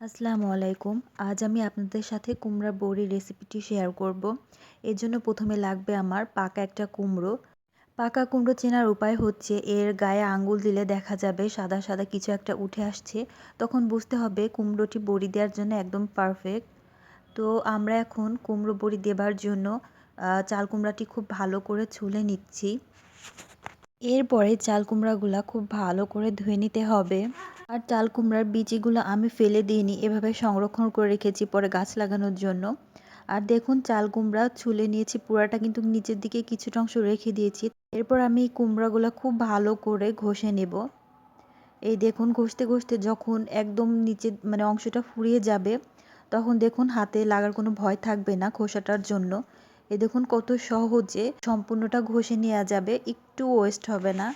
আসসালামু আলাইকুম। আজ আমি আপনাদের সাথে কুমড়া বড়ি রেসিপিটি শেয়ার করব। এর জন্য প্রথমে লাগবে আমার পাকা একটা কুমড়ো। পাকা কুমড়ো চেনার উপায় হচ্ছে এর গায়ে আঙ্গুল দিলে দেখা যাবে সাদা সাদা কিছু একটা উঠে আসছে। তখন বুঝতে হবে কুমড়োটি বড়ি দেওয়ার জন্য একদম পারফেক্ট। তো আমরা এখন কুমড়ো বড়ি দেবার জন্য চাল কুমড়াটি খুব ভালো করে ছুলে নিচ্ছি। এরপরে চাল কুমড়াগুলা খুব ভালো করে ধুয়ে নিতে হবে। আর চাল কুমড়ার বীজগুলো আমি ফেলে দিইনি, এভাবে সংরক্ষণ করে রেখেছি পরে গাছ লাগানোর জন্য। আর দেখুন, চাল কুমড়া ছুলে নিয়েছি, পুরাটা কিন্তু নিচের দিকে কিছুটা অংশ রেখে দিয়েছি। এরপর আমি কুমড়াগুলো খুব ভালো করে ঘষে নেব। এই দেখুন, ঘষতে ঘষতে যখন একদম নিচে মানে অংশটা ফুরিয়ে যাবে, তখন দেখুন হাতে লাগার কোনো ভয় থাকবে না খোসাটার জন্য। এ দেখুন কত সহজে সম্পূর্ণটা ঘষে নেওয়া যাবে, একটু ওয়েস্ট হবে না।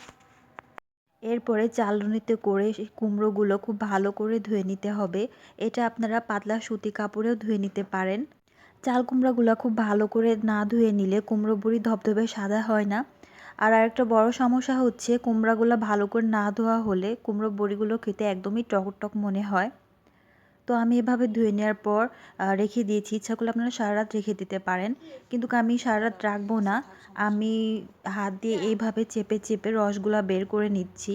এরপরে চালনিতে করে কুমড়োগুলো খুব ভালো করে ধুয়ে নিতে হবে। এটা আপনারা পাতলা সুতি কাপড়েও ধুয়ে নিতে পারেন। চাল কুমড়োগুলো খুব ভালো করে না ধুয়ে নিলে কুমড়ো বুড়ি ধবধবে সাদা হয় না। আর আরেকটা বড় সমস্যা হচ্ছে, কুমড়াগুলো ভালো করে না ধোয়া হলে কুমড়ো বড়িগুলো খেতে একদমই টক টক মনে হয়। তো আমি এভাবে ধুয়ে নেওয়ার পর রেখে দিয়েছি। ইচ্ছা করলে আপনারা সারা রাত রেখে দিতে পারেন। কিন্তু আমি সারা রাত রাখব না। আমি হাত দিয়ে এইভাবে চেপে চেপে রসগুলা বের করে নিচ্ছি।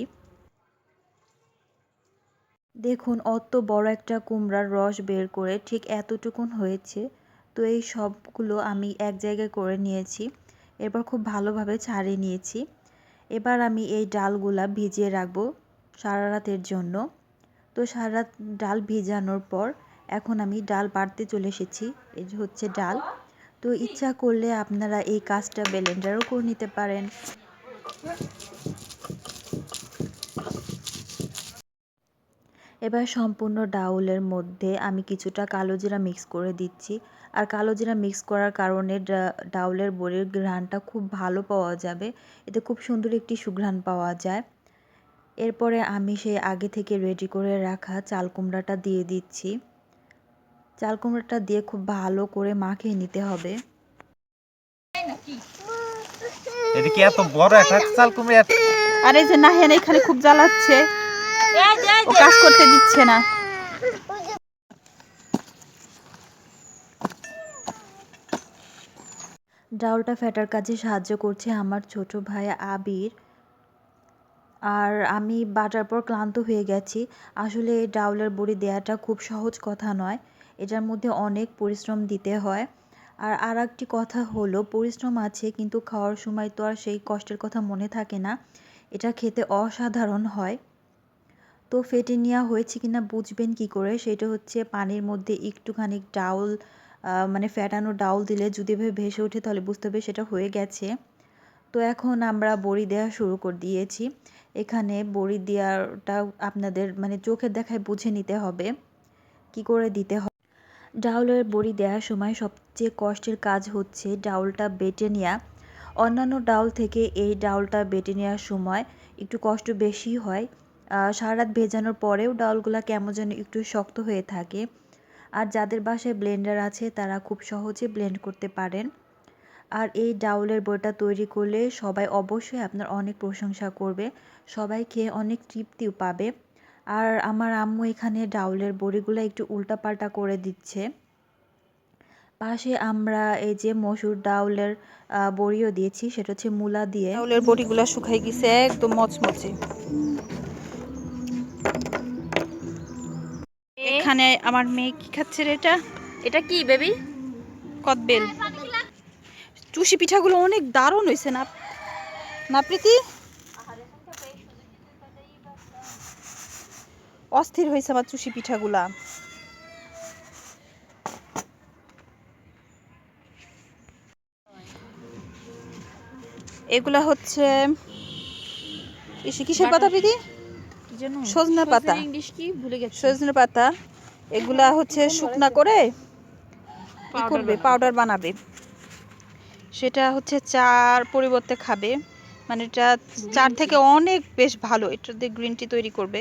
দেখুন, অত বড় একটা কুমড়ার রস বের করে ঠিক এতটুকুন হয়েছে। তো এই সবগুলো আমি এক জায়গায় করে নিয়েছি। এরপর খুব ভালোভাবে ছাড়িয়ে নিয়েছি। এবার আমি এই ডালগুলা ভিজিয়ে রাখব সারা রাতের জন্য। তো সারা ডাল ভেজানোর পর এখন আমি ডাল বাড়তে চলে এসেছি। এই যে হচ্ছে ডাল। তো ইচ্ছা করলে আপনারা এই কাজটা ব্লেন্ডারও করে নিতে পারেন। এবার সম্পূর্ণ ডাউলের মধ্যে আমি কিছুটা কালো জিরা মিক্স করে দিচ্ছি। আর কালো জিরা মিক্স করার কারণে ডাউলের বড়ির ঘ্রাণটা খুব ভালো পাওয়া যাবে। এতে খুব সুন্দর একটি সুঘ্রাণ পাওয়া যায়। এরপরে আমি সেই আগে থেকে রেডি করে রাখা চাল কুমড়াটা দিয়ে দিচ্ছি। চাল কুমড়াটা দিয়ে খুব ভালো করে মাখিয়ে নিতে হবে। এটা কি এত বড় একটা চাল কুমড়া? আরে যে নাহেন এখানে খুব জ্বালাচ্ছে। ও কাজ করতে দিচ্ছে না। ডাউলটা ফেটার কাজে সাহায্য করছে আমার ছোট ভাই আবির। আর আমি বাটার পর ক্লান্ত হয়ে গেছি। আসলে ডাউলের বড়ি দেওয়াটা খুব সহজ কথা নয়। এটার মধ্যে অনেক পরিশ্রম দিতে হয়। আর আর একটি কথা হলো, পরিশ্রম আছে, কিন্তু খাওয়ার সময় তো আর সেই কষ্টের কথা মনে থাকে না। এটা খেতে অসাধারণ হয়। তো ফেটে নেওয়া হয়েছে কিনা বুঝবেন কি করে? সেটা হচ্ছে পানির মধ্যে একটুখানি ডাউল মানে ফ্যাটানো ডাউল দিলে যদি ভেসে ওঠে তাহলে বুঝতে হবে সেটা হয়ে গেছে। তো এখন আমরা বড়ি দেওয়া শুরু করে দিয়েছি। এখানে বড়ি দেওয়াটা আপনাদের মানে চোখের দেখায় বুঝে নিতে হবে কি করে দিতে হবে ডাউলের বড়ি দেওয়ার সময় সবচেয়ে কষ্টের কাজ হচ্ছে ডাউলটা বেটে নেওয়া অন্যান্য ডাউল থেকে এই ডাউলটা বেটে নেওয়ার সময় একটু কষ্ট বেশি হয়। সারা রাত ভেজানোর পরেও ডাউলগুলো কেমন যেন একটু শক্ত হয়ে থাকে। আর যাদের বাসায় ব্লেন্ডার আছে তারা খুব সহজে ব্লেন্ড করতে পারেন। আর এই ডাউলের বইটা তৈরি করলে সবাই অবশ্যই আপনার অনেক প্রশংসা করবে সবাই খেয়ে অনেক তৃপ্তিও পাবে। আর আমার আম্মু এখানে ডাউলের বড়িগুলো একটু উল্টাপাল্টা করে দিচ্ছে। পাশে আমরা এই যে মসুর ডাউলের বড়িও দিয়েছি সেটা হচ্ছে মূলা দিয়ে। ডাউলের বড়িগুলো শুকাই গেছে একদম মচমচে। এখানে আমার মেয়ে কি খাচ্ছে রে এটা? এটা কি বেবি? কদবেল। চুষি পিঠাগুলো অনেক দারুণ হয়েছে না? না প্রীতি? অস্থির হয়েছে আমার চুষি পিঠাগুলা। এগুলা হচ্ছে কিসের পাতা প্রীতি? সজনা পাতা। ইংলিশ কি? ভুলে গেছি। সজনে পাতা। এগুলা হচ্ছে শুকনা করে কি করবে পাউডার বানাবে। সেটা হচ্ছে চার পরিবর্তে খাবে। মানে এটা চার থেকে অনেক বেশ ভালো। এটা দিয়ে গ্রিন টি তৈরি করবে।